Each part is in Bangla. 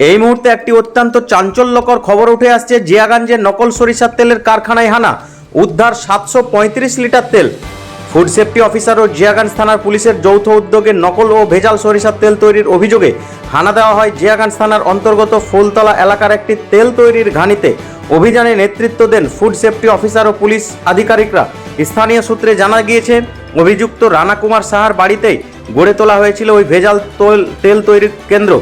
এই মুহূর্তে একটি অত্যন্ত চাঞ্চল্যকর খবর উঠে আসছে জিয়াগঞ্জে নকল সরিষার তেলের কারখানায় হানা। উদ্ধার সাতশো পঁয়ত্রিশ লিটার তেল। ফুড সেফটি অফিসার ও জিয়াগঞ্জ থানার পুলিশের যৌথ উদ্যোগে নকল ও ভেজাল সরিষার তেল তৈরির অভিযোগে হানা দেওয়া হয় জিয়াগঞ্জ থানার অন্তর্গত ফুলতলা এলাকার একটি তেল তৈরির ঘানিতে। অভিযানে নেতৃত্ব দেন ফুড সেফটি অফিসার ও পুলিশ আধিকারিকরা। স্থানীয় সূত্রে জানা গিয়েছে, অভিযুক্ত রানা কুমার সাহার বাড়িতেই গড়ে তোলা হয়েছিল ওই ভেজাল তেল তৈরির কেন্দ্র।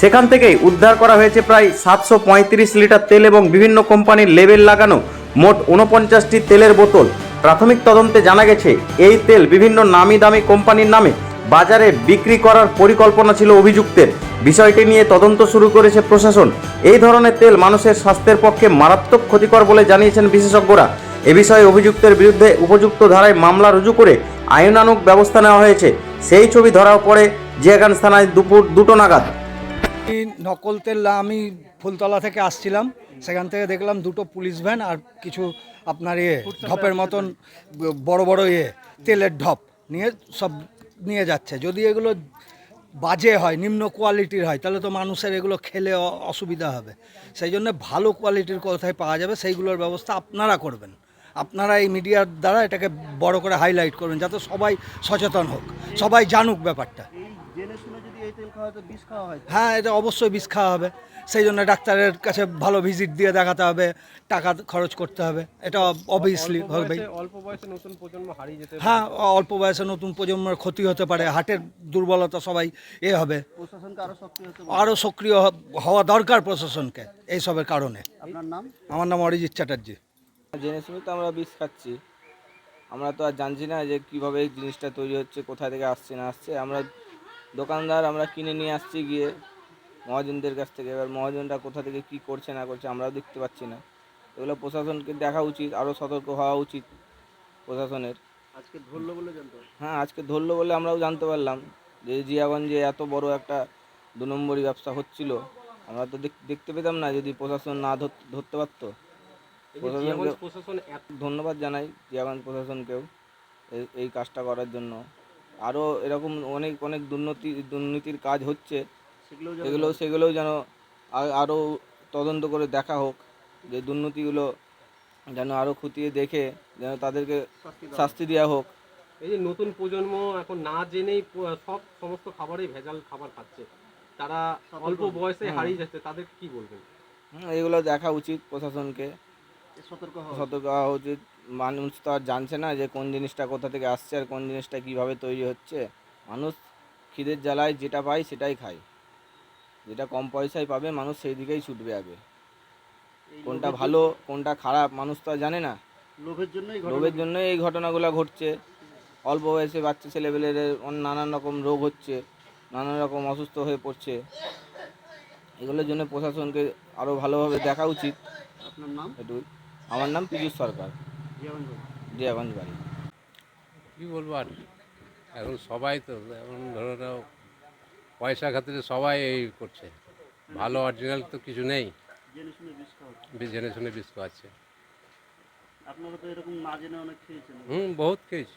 সেখান থেকেই উদ্ধার করা হয়েছে প্রায় সাতশো পঁয়ত্রিশ লিটার তেল এবং বিভিন্ন কোম্পানির লেবেল লাগানো মোট উনপঞ্চাশটি তেলের বোতল। প্রাথমিক তদন্তে জানা গেছে, এই তেল বিভিন্ন নামি দামি কোম্পানির নামে বাজারে বিক্রি করার পরিকল্পনা ছিল অভিযুক্তের। বিষয়টি নিয়ে তদন্ত শুরু করেছে প্রশাসন। এই ধরনের তেল মানুষের স্বাস্থ্যের পক্ষে মারাত্মক ক্ষতিকর বলে জানিয়েছেন বিশেষজ্ঞরা। এ বিষয়ে অভিযুক্তের বিরুদ্ধে উপযুক্ত ধারায় মামলা রুজু করে আইনানুগ ব্যবস্থা নেওয়া হয়েছে। সেই ছবি ধরাও পড়ে জিয়াগান থানায় দুপুর দুটো নাগাদ। এই নকল তেল আমি ফুলতলা থেকে আসছিলাম। সেখান থেকে দেখলাম দুটো পুলিশ ভ্যান আর কিছু আপনার ইয়ে ঢপের মতন বড় বড় ইয়ে তেলের ঢপ নিয়ে সব নিয়ে যাচ্ছে। যদি এগুলো বাজে হয় নিম্ন কোয়ালিটির হয় তাহলে তো মানুষের এগুলো খেলে অসুবিধা হবে। সেই জন্য ভালো কোয়ালিটির কোথায় পাওয়া যাবে সেইগুলোর ব্যবস্থা আপনারা করবেন। আপনারা এই মিডিয়ার দ্বারা এটাকে বড় করে হাইলাইট করবেন যাতে সবাই সচেতন হোক সবাই জানুক ব্যাপারটা। জেনে শুনে যদি এই তেল খাওয়া হয় তো বিষ খাওয়া হয় হ্যাঁ এটা অবশ্যই বিষ খাওয়া হবে। সেই জন্য ডাক্তারের কাছে ভালো ভিজিট দিয়ে দেখাতে হবে টাকা খরচ করতে হবে। এটা অবভিয়াসলি হবে। অল্প বয়সে নতুন প্রজন্ম হারিয়ে যেতে হ্যাঁ অল্প বয়সে নতুন প্রজন্মের ক্ষতি হতে পারে হার্টের দুর্বলতা সবাই এ হবে। প্রশাসনকে আরও সক্রিয় আরও সক্রিয় হওয়া দরকার প্রশাসনকে এইসবের কারণে। আপনার নাম? আমার নাম অরিজিৎ চ্যাটার্জি। জেনে শুনে তো আমরা বিষ খাচ্ছি। আমরা তো আর জানছি না যে কীভাবে এই জিনিসটা তৈরি হচ্ছে কোথা থেকে আসছে না আসছে। আমরা দোকানদার আমরা কিনে নিয়ে আসছি গিয়ে মহাজনদের কাছ থেকে। এবার মহাজনরা কোথা থেকে কি করছে না করছে আমরাও দেখতে পাচ্ছি না। এগুলো প্রশাসনকে দেখা উচিত আরও সতর্ক হওয়া উচিত প্রশাসনের। আজকে ধরলো বলে জানতো হ্যাঁ আজকে ধরলো বলে আমরাও জানতে পারলাম যে জিয়াগঞ্জে এত বড় একটা দু নম্বরই ব্যবসা হচ্ছিল। আমরা তো দেখ- দেখতে পেতাম না যদি প্রশাসন না ধর- ধরতে পারতো। প্রশাসন ধন্যবাদ জানাই জিয়াগঞ্জ প্রশাসনকেও এই কাজটা করার জন্য। আরও এরকম অনেক অনেক দুর্নীতি দুর্নীতির কাজ হচ্ছে। সেগুলো সেগুলোও যেন আরও তদন্ত করে দেখা হোক যে দুর্নীতিগুলো যেন আরও খতিয়ে দেখে যেন তাদেরকে শাস্তি দেওয়া হোক। এই যে নতুন প্রজন্ম এখন না জেনেই সব সমস্ত খাবারই ভেজাল খাবার খাচ্ছে। তারা অল্প বয়সে হারিয়ে যাচ্ছে তাদের কি বলবেন? হুম, এগুলো দেখা উচিত প্রশাসনকে। সতর্ক হওয়া উচিত। মানুষ তো আর জানছে না যে কোন জিনিসটা কোথা থেকে আসছে আর কোন জিনিসটা কীভাবে তৈরি হচ্ছে। মানুষ খিদের জ্বালায় যেটা পায় সেটাই খায়। যেটা কম পয়সায় পাবে মানুষ সেই দিকেই ছুটবে আগে। কোনটা ভালো কোনটা খারাপ মানুষ তো আর জানে না। জন্য- লোভের জন্যই ঘটনা রোগের জন্য এই ঘটনাগুলো ঘটছে। অল্প বয়সে বাচ্চা ছেলেপেলের নানান রকম রোগ হচ্ছে নানান রকম অসুস্থ হয়ে পড়ছে। এগুলোর জন্য প্রশাসনকে আরও ভালোভাবে দেখা উচিত। আপনার নাম? এটুকুই। আমার নাম পীযুষ সরকার। জিয়াগঞ্জ বাবু। বাড়ি। কী বলব আর? এখন সবাই তো এখন ধরো নাও পয়সা খাতিরে সবাই এই করছে। ভালো অরিজিনাল তো কিছু নেই। জেনে শুনে বিষ খাওয়াচ্ছে। আপনারা তো এরকম না জেনে অনেক খেয়েছেন। হুম বহুত খেয়েছি।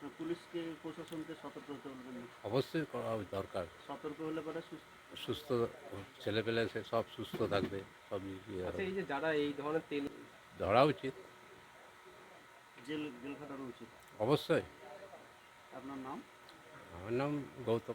তো পুলিশকে প্রশাসনকে সতর্ক হতে বলবেন অবশ্যই করা দরকার। সতর্ক হলে পরে সুস্থ ছেলেপেলে সে সব সুস্থ থাকবে সব ইয়ে। আচ্ছা এই যে যারা এই ধরনের তেল ধরা উচিত। জেল জেল খাটানো উচিত। অবশ্যই। আপনার নাম? আমার নাম গৌতম।